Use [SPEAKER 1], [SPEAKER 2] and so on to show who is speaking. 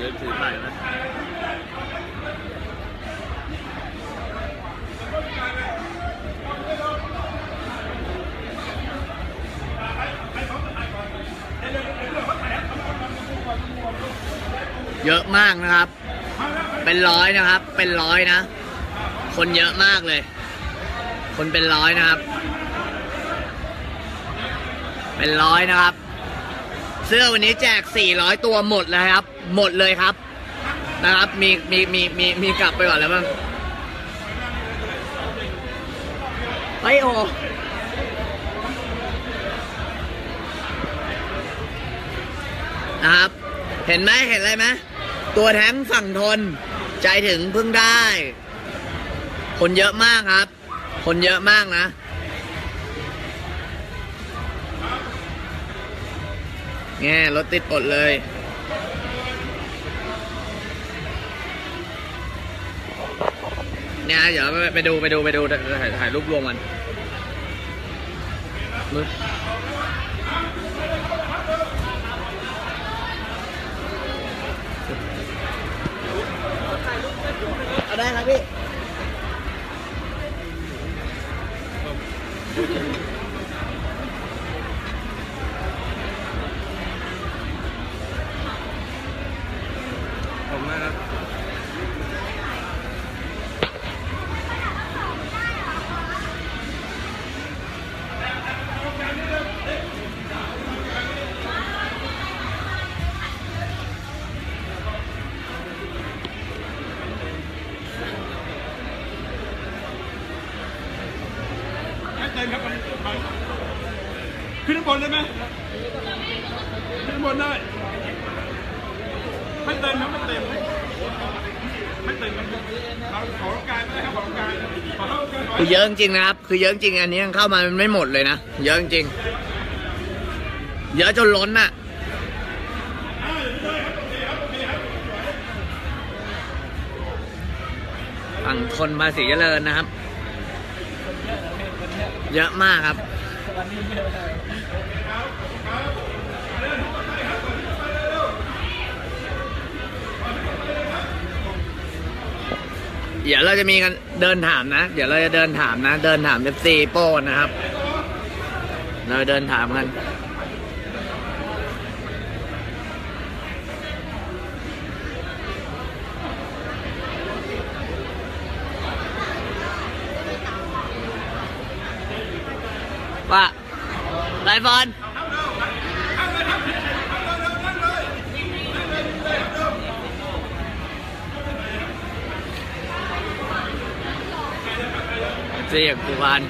[SPEAKER 1] ือถือถ่ายนะเยอะมากนะครับ เป็นร้อยนะครับ เป็นร้อยนะ คนเยอะมากเลย คนเป็นร้อยนะครับ เป็นร้อยนะครับ เสื้อวันนี้แจก 400 ตัวหมดเลยครับ หมดเลยครับ นะครับ มีมีมีมีมีกลับไปก่อนแล้วบ้างเฮ้ยโอนะครับ เห็นไหมเห็นอะไรไหมตัวแท้งฝั่งทน ใจถึงพึ่งได้ คนเยอะมากครับ คนเยอะมากนะ แง่รถติดอดเลย เนี่ยเดี๋ยวไปดูไปดูไปดูถ่ายถ่ายรูปรวมมันมึงเอได้ครับพี่
[SPEAKER 2] ผมนะครับ
[SPEAKER 3] ให้เต็มครับมันมันขึ้นบนได้ไหมขึ้นบนได้ ไม่เต็มครับไม่เต็มไม่เต็มครับเราขอต้องการไม่ได้ครับขอต้องการขอต้องการขอ
[SPEAKER 1] คือเยอะจริงนะครับ คือเยอะจริงอันนี้ยังเข้ามามันไม่หมดเลยนะ เยอะจริง เยอะจนล้นน่ะฝั่งทนภาษีเจริญนะครับ เยอะมากครับ เดี๋ยวเราจะมีกันเดินถามนะ เดี๋ยวเราจะเดินถามนะ เดินถามเอฟซีโป้นะครับ เราเดินถามกันว่าไรฟอน เสียงกูพัน